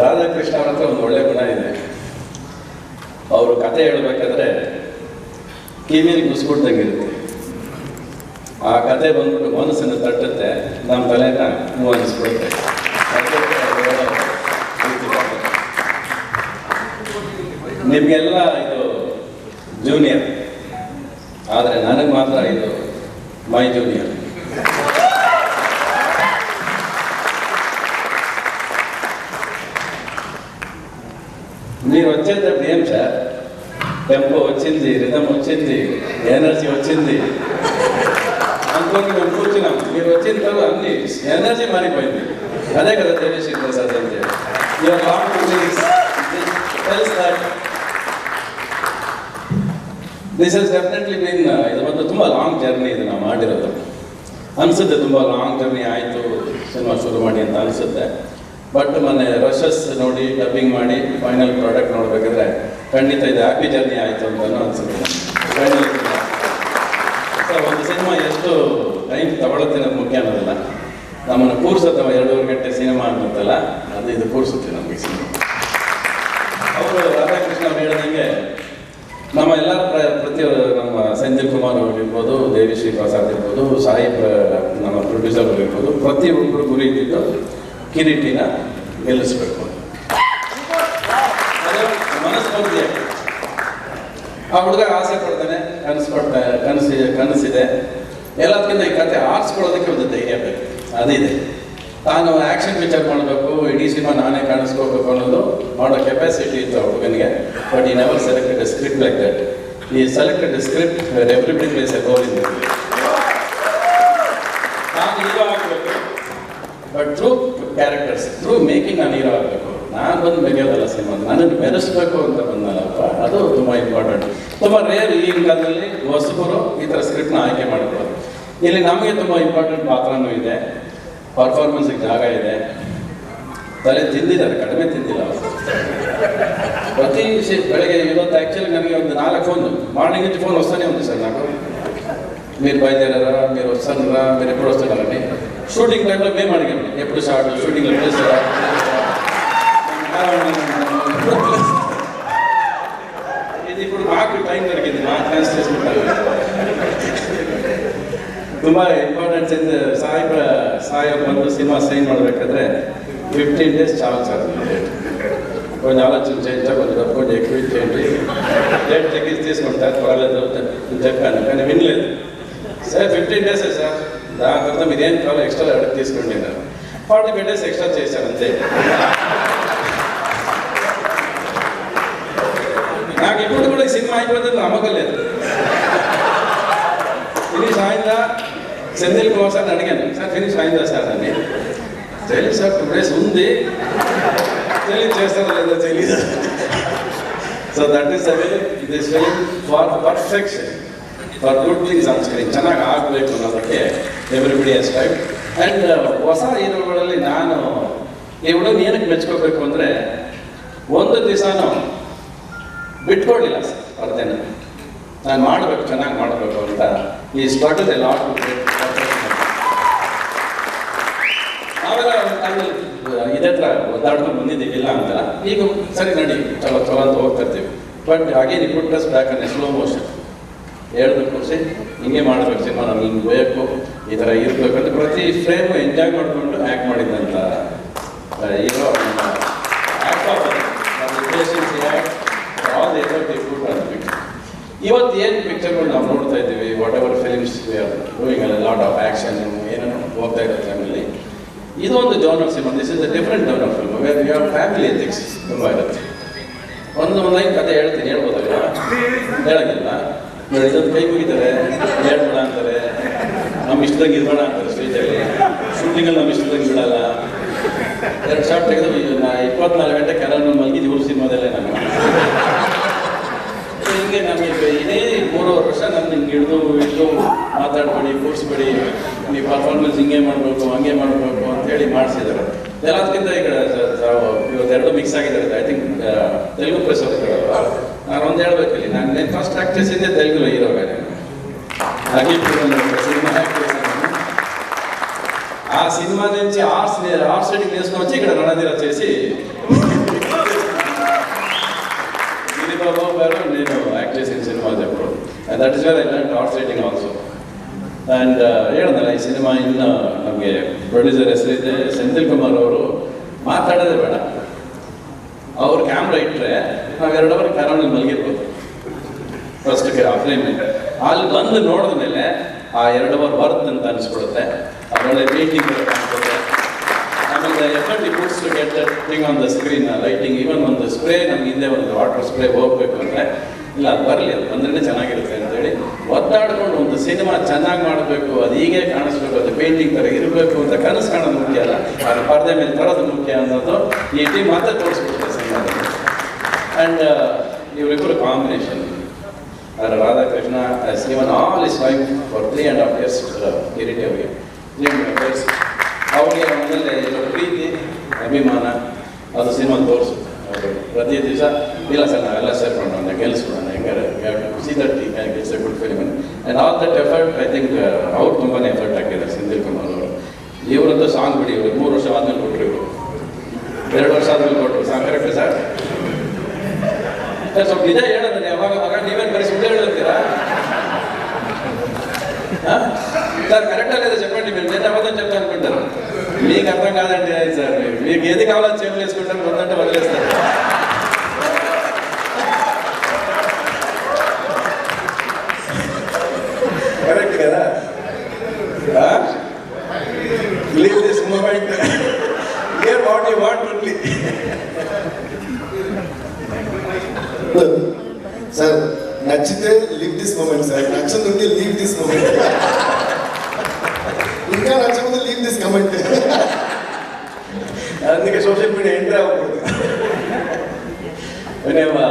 ರಾಧಾಕೃಷ್ಣ ಅವ್ರ ಹತ್ರ ಒಂದು ಒಳ್ಳೆ ಗುಣ ಇದೆ. ಅವರು ಕತೆ ಹೇಳ್ಬೇಕಾದ್ರೆ ಕಿವಿಯಲ್ಲಿ ಮುಸ್ಕೊಡ್ದಂಗಿರುತ್ತೆ ಆ ಕತೆ ಬಂದ್ಬಿಟ್ಟು ಮನಸ್ಸನ್ನು ತಟ್ಟುತ್ತೆ ನಮ್ಮ ತಲೆನ ಹೂ ಕತೆ. ನಿಮಗೆಲ್ಲ ಇದು ಜೂನಿಯರ್ ಆದರೆ ನನಗೆ ಮಾತ್ರ ಇದು ಮೈ ಜೂನಿಯರ್ వచ్చేటప్పుడు ఏం సార్ టెంపో వచ్చింది రిధం వచ్చింది ఎనర్జీ వచ్చింది అనుకోని మేము కూర్చున్నాం మీరు వచ్చిన తర్వాత అన్ని ఎనర్జీ మారిపోయింది అదే కదా తెలిసి ప్రసాద్ అంటే యువర్ లాంగ్ తెలుసు that this is definitely mean ಇದು ಮತ್ತು ತುಂಬ ಲಾಂಗ್ ಜರ್ನಿ ಇದು ನಾವು ಮಾಡಿರೋದು ಅನಿಸುತ್ತೆ ತುಂಬ ಲಾಂಗ್ ಜರ್ನಿ ಆಯಿತು ಸಿನಿಮಾ ಶುರು ಮಾಡಿ ಅಂತ ಅನಿಸುತ್ತೆ ಬಟ್ ಮೊನ್ನೆ ರಶಸ್ ನೋಡಿ ಡಬ್ಬಿಂಗ್ ಮಾಡಿ ಫೈನಲ್ ಪ್ರಾಡಕ್ಟ್ ನೋಡಬೇಕಾದ್ರೆ ಖಂಡಿತ ಇದು ಹ್ಯಾಪಿ ಜರ್ನಿ ಆಯಿತು ಅಂತಲೂ ಅನಿಸುತ್ತೆ. Finally, ಸೊ ಒಂದು ಸಿನಿಮಾ ಎಷ್ಟು ಟೈಮ್ ತಗೊಳುತ್ತೆ ಅನ್ನೋದು ಮುಖ್ಯ ಅನ್ನೋದಿಲ್ಲ. ನಮ್ಮನ್ನು ಕೂರಿಸುತ್ತೆ ಎರಡೂವರೆ ಗಂಟೆ ಸಿನಿಮಾ ಅನ್ನುತ್ತಲ್ಲ ಅದು ಇದು ಕೂರಿಸುತ್ತೆ ನಮಗೆ ಸಿನಿಮಾ. ಅವರು ರಾಧಾಕೃಷ್ಣ ಹೇಳಿದಂಗೆ ನಮ್ಮ ಎಲ್ಲ ಪ್ರ- ಪ್ರತಿ ನಮ್ಮ ಸಂಜೀವ್ ಕುಮಾರ್ ಅವರಿರ್ಬೋದು ದೇವಿ ಶ್ರೀ ಪ್ರಸಾದ್ ಇರ್ಬೋದು ಸಾಯಿ ನಮ್ಮ ಪ್ರೊಡ್ಯೂಸರ್ ಇರ್ಬೋದು ಪ್ರತಿಯೊಬ್ಬರು ಗುರಿ ಇದ್ದಿದ್ದು ಕಿರೀಟಿನ ಮನಸ್ಸು ಮನಸ್ಫೂರ್ತಿ ಆ ಹುಡುಗ ಆಸೆ ಪಡ್ತಾನೆ, ಕನಸು ಪಡ್ತಾ, ಕನಸಿ, ಕನಸಿದೆ. ಎಲ್ಲದಕ್ಕಿಂತ ಈ ಕತೆ ಆರಿಸ್ಕೊಳ್ಳೋದಕ್ಕೆ ಒಂದು ಧೈರ್ಯ ಬೇಕು. ಅದಿದೆ. ತಾನು ಆ್ಯಕ್ಷನ್ ಪಿಕ್ಚರ್ ಮಾಡಬೇಕು, ಇಡೀ ಸಿನಿಮಾ ನಾನೇ ಕಾಣಿಸ್ಕೋಬೇಕು ಅನ್ನೋದು ಮಾಡೋ ಕೆಪಾಸಿಟಿ ಇತ್ತು ಆ ಹುಡುಗನಿಗೆ. But he never selected script like that he selected script everybody plays a role in ನಾನು ಹೀರೋ ಆಗಬೇಕು. But through characters through making ನಾನು ಹೀರೋ ಆಗಬೇಕು ನಾನು ಬಂದು ಬೆಗೆಯೋದಲ್ಲ ಸಿನಿಮಾ ನನ್ನನ್ನು ಮೆರೆಸ್ಬೇಕು ಅಂತ ಬಂದಲ್ಲಪ್ಪ ಅದು ತುಂಬ ಇಂಪಾರ್ಟೆಂಟ್ ತುಂಬ ರೇರ್ ಈಗಿನ ಕಾಲದಲ್ಲಿ ಹೊಸಬರು ಈ ಥರ ಸ್ಕ್ರಿಪ್ಟ್ನ ಆಯ್ಕೆ ಮಾಡಿಕೊಳ್ಳೋದು ಇಲ್ಲಿ ನಮಗೆ ತುಂಬ ಇಂಪಾರ್ಟೆಂಟ್ ಪಾತ್ರನೂ ಇದೆ ಪರ್ಫಾರ್ಮೆನ್ಸಿಗೆ ಜಾಗ ಇದೆ ತಲೆ ತಿಂದಿದ್ದಾರೆ ಕಡಿಮೆ ತಿಂದಿಲ್ಲ ಅವರು ಪ್ರತಿ ಶಿ- ಬೆಳಗ್ಗೆ ಇವತ್ತು ಆ್ಯಕ್ಚುಲಿ ನನಗೆ ಒಂದು ನಾಲ್ಕು ఫోన్ మార్నింగ్ నుంచి ఫోన్ వస్తూనే ఉంది సార్ నాకు మీరు బయలుదేరారా మీరు వస్తున్నారా మీరు ఎప్పుడు వస్తున్నారని షూటింగ్ టైంలో మేము అడిగాము ఎప్పుడు షార్ట్ షూటింగ్లో పిలుస్తారా ఇది ఇప్పుడు మాకు టైం దొరికింది మా ఛాన్స్ చేసుకుంటారు ತುಂಬ ಇಂಪಾರ್ಟೆನ್ಸ್ ಇದೆ ಸಾಯಿ ಪ್ರ- ಸಾಯಿ ಅವ್ರು ಬಂದು ಸಿನಿಮಾ ಸೈನ್ ಮಾಡಬೇಕಾದ್ರೆ ఫిఫ్టీన్ డేస్ చాలు సార్ కొంచెం ఆలోచన చేయించా కొంచెం డబ్బు కొంచెం ఎక్కువ ఇచ్చేయండి డేట్ తగ్గించి తీసుకుంటారు పర్వాలేదు అని చెప్పాను కానీ వినలేదు సార్ ఫిఫ్టీన్ డేసే సార్ దాని అర్థం ఇదేం కాదు ఎక్స్ట్రా ఎవరికి తీసుకోండి నేను ఫార్టీ ఫైవ్ డేస్ ఎక్స్ట్రా చేశాను అంతే. నాకు ఇప్పుడు కూడా సినిమా అయిపోతుంది నమ్మకం లేదు. ఫినిష్ అయిందా? సెంధిల్ కుమార్ సార్ అడిగాను. సార్ ఫినిష్ అయిందా సార్ అని. తెలియదు సార్ టూ డేస్ ఉంది. తెలియదు చేస్తారా లేదా తెలియదు so that is away it is very for perfection for good things ಅನ್ಸ್ಕರಿ ಚೆನ್ನಾಗಿ ಆಗಬೇಕು ಅನ್ನೋದಕ್ಕೆ ಎವ್ರಿಬಡಿ ಎಸ್ ಟೈಪ್ ಆ್ಯಂಡ್ ಹೊಸ ಹೀರೋಗಳಲ್ಲಿ ನಾನು, ಈ ಹುಡುಗ ಏನಕ್ಕೆ ಮೆಚ್ಕೋಬೇಕು ಅಂದರೆ, ಒಂದು ದಿವಸನೂ ಸರ್, ಸ್ಪರ್ಧೆನ. ನಾನು ಮಾಡಬೇಕು, ಚೆನ್ನಾಗಿ ಮಾಡಬೇಕು ಅಂತ ಈ ಸ್ಪರ್ಧೆ ಎಲ್ಲ ಇದೇ ಥರ ಒದ್ದಾಡ್ಕೊಂಡು ಬಂದಿದ್ದೀವಿ, ಇಲ್ಲ ಅಂತಲ್ಲ ಈಗ ಸರಿ ನಡಿ, ಚಲೋ ಚಲೋ ಅಂತ ಹೋಗ್ತಿರ್ತೀವಿ ಬಟ್ ಹಾಗೆ put back on slow motion ಹೇಳ್ಬೇಕು ಖುಷಿ ಹಿಂಗೆ ಮಾಡಬೇಕು ಸಿನಿಮಾ ಹಿಂಗೆ ಬೇಕು, ಈ ಥರ ಇರಬೇಕು ಅಂತ ಪ್ರತಿ ಫ್ರೇಮ್ ಎಂಜಾಯ್ ಮಾಡಿಕೊಂಡು ಆ್ಯಕ್ಟ್ ಮಾಡಿದ್ದಂತ ಆನ್ ಇವತ್ತು ಏನು ಪಿಕ್ಚರ್ಗಳು ನಾವು ನೋಡ್ತಾ ಇದ್ದೀವಿ ವಾಟ್ ಎವರ್ ಫಿಲಿಮ್ಸ್ ಡೂಯಿಂಗ್ ಅಲ್ಲ ಲಾಟ್ ಆಫ್ ಆ್ಯಕ್ಷನ್ ಏನೇನೋ ಹೋಗ್ತಾ ಇರೋ ಟೈಮಲ್ಲಿ ಇದೊಂದು genre cinema. This is a different genre film where you have family ethics ತುಂಬ ಇರುತ್ತೆ. ಒಂದು ಲೈನ್ ಕತೆ ಹೇಳ್ತೀನಿ ಹೇಳ್ಬೋದಾಗ ಹೇಳಂಗಿಲ್ಲ ನೋಡಿ ಇದೊಂದು ಕೈ ಮುಗಿತಾರೆ. ಹೇಳ್ಬೇಡ ಅಂತಾರೆ. ನಮ್ಮ ಇಷ್ಟದಂಗೆ ಇರ್ಬೇಡ ಅಂತಾರೆ ಸ್ಟೇಜಲ್ಲಿ ಶೂಟಿಂಗಲ್ಲಿ ನಮ್ಮ ಇಷ್ಟದಂಗೆ ಬಿಡಲ್ಲ ಎರಡು ಶಾರ್ಟ್ ತೆಗೆದು ಇಪ್ಪತ್ನಾಲ್ಕು ಗಂಟೆ ಕೆರನ್ನು ಮಲಗಿದ್ದು ಇವ್ರ ಸಿನಿಮಾದಲ್ಲೇ ನಾನು. ಹಿಂಗೆ ನಮಗೆ ಇದೇ ಮೂರುವರೆ ವರ್ಷ ನನ್ನ ಹಿಂಗೆ ಹಿಡಿದು ಹಿಡಿದು ಮಾತಾಡ್ಬೇಡಿ ಕೂರಿಸ್ಬೇಡಿ ನೀವು ಪರ್ಫಾರ್ಮೆನ್ಸ್ ಹಿಂಗೆ ಮಾಡಬೇಕು ಹಂಗೆ ಮಾಡಬೇಕು ಅಂತೇಳಿ ಮಾಡಿಸಿದ್ದಾರೆ ಎಲ್ಲದಕ್ಕಿಂತ ಈಗ ಇವತ್ತೆರಡು ಮಿಕ್ಸ್ ಆಗಿದ್ದಾರೆ ಐ ಥಿಂಕ್ ತೆಲುಗು ಪ್ರೆಸ್ ಅವ್ರಿದ್ದಾರಲ್ವ ನಾನು ಒಂದು ಹೇಳ್ಬೇಕಿಲ್ಲಿ ನಾನು ಫಸ್ಟ್ ಆಕ್ಟ್ರೆಸ್ ಇಂದೇ ತೆಲುಗು ಹೀರೋಗ ಹಾಗೆ ಸಿನಿಮಾ ಆ ఆ సినిమా నుంచి ఆర్ట్స్ ఆర్ట్స్ రైటింగ్ నేర్చుకుని వచ్చి ఇక్కడ రణధీర చేసి గిరిబాబు గారు నేను యాక్ట్ చేసిన సినిమా చెప్పు that is where I learn arts writing also and ಹೇಳಿದ್ನಲ್ಲ ಈ ಸಿನಿಮಾ ಇನ್ನು ನಮಗೆ ಪ್ರೊಡ್ಯೂಸರ್ ಹೆಸರಿದೆ ಸೆಂಥಿಲ್ ಕುಮಾರ್ ಅವರು ಮಾತಾಡೋದೇ ಬೇಡ ಅವ್ರು ಕ್ಯಾಮ್ರಾ ಇಟ್ಟರೆ ನಾವು ಎರಡು ಅವರ್ ಕ್ಯಾರವಲ್ಲಿ ಮಲಗಿರ್ಬೋದು ಫಸ್ಟ್ ಫ್ರೇಮ್ ಅಲ್ಲಿ ಬಂದು ನೋಡಿದ ಮೇಲೆ ಆ ಎರಡು ಅವರ್ ವರ್ತ್ ಅಂತ ಅನಿಸ್ಬಿಡುತ್ತೆ ಅದರೊಳ್ಳೆ ಪೇಂಟಿಂಗ್ ಕಾಣಿಸುತ್ತೆ ಆಮೇಲೆ effort puts to get that thing on the screen lighting even ಒಂದು ಸ್ಪ್ರೇ, ನಮ್ಗೆ ಹಿಂದೆ ಒಂದು ವಾಟರ್ ಸ್ಪ್ರೇ ಹೋಗ್ಬೇಕು ಅಂದರೆ, ಇಲ್ಲ, ಅದು ಬರಲಿ, ಅದು ಬಂದ್ರೆ ಚೆನ್ನಾಗಿರುತ್ತೆ ಅಂತೇಳಿ ಒದ್ದಾಡ್ಕೊಂಡು ಒಂದು ಸಿನಿಮಾ ಚೆನ್ನಾಗಿ ಮಾಡಬೇಕು, ಅದು ಹೀಗೆ ಕಾಣಿಸ್ಬೇಕು, ಅದು ಪೇಂಟಿಂಗ್ ಥರ ಇರಬೇಕು ಅಂತ ಕನಸು ಕಾಣೋದು ಮುಖ್ಯ ಅಲ್ಲ? ಅದು ಪರದೆ ಮೇಲೆ ತರೋದು ಮುಖ್ಯ ಅನ್ನೋದು ಈ ಟೀಮ್ ಮಾತ್ರ ತೋರಿಸ್ಬಿಡುತ್ತೆ ಸಿನಿಮಾದಲ್ಲಿ. ಆ್ಯಂಡ್ ಇವರಿಬ್ಬರು ಕಾಂಬಿನೇಷನ್ ಅದರ Radhakrishna cinema given all is wife for three and half years Kireeti ಅವರಿಗೆ. ಅವರಿಗೆ ಆಮೇಲೆ ಪ್ರೀತಿ, ಅಭಿಮಾನ, ಅದು ಸಿನಿಮಾ ತೋರಿಸುತ್ತೆ. ಪ್ರತಿ ದಿವಸ ಇಲ್ಲ ಸರ್ ನಾವೆಲ್ಲ ಸೇರ್ಕೊಂಡು ಒಂದು ಗೆಲ್ಸ್ಬಿಡೋಣ ಹೆಂಗಾರೆ see that he can gets a good film and all that effort I think ಅವ್ರು ತುಂಬಾ ಎಫರ್ಟ್ ಹಾಕಿದ್ದಾರೆ ಸೆಂದಿಲ್ ಕುಮಾರ್ ಅವರು ಇವರಂತೂ ಸಾಂಗ್ ಬಿಡಿ ಇವರು ಮೂರು ವರ್ಷ ಆದ್ಮೇಲೆ ಕೊಟ್ಟರು ಇವರು ಎರಡು ವರ್ಷ ಆದ್ಮೇಲೆ ಕೊಟ್ಟರು ಸಾಂಗ್ ಕರೆಕ್ಟ್ ಸರ್ ಸರ್ ಸ್ವಲ್ಪ ನಿಜ ಹೇಳೋದ್ರೆ ಯಾವಾಗ ಮಗ ನೀವೇನು ಬರೀ ಸುಳ್ಳು ಹೇಳುತ್ತೀರಾ సార్ కరెక్టా లేదా చెప్పండి? మీరు నేను అబద్ధం చెప్పాలనుకుంటారు మీకు అర్థం కాదండి అది సార్? మీకు మీకు ఏది కావాలో చేతులు వేసుకుంటారు వద్దంటే వదిలేస్తారు this moment sir నచ్చుతుంటే leave this moment ఇంకా నచ్చకపోతే లీవ్ దిస్ కమెంట్ అందుకే సోషల్ మీడియా ఎంటర్ అవ్వకూడదు Whenever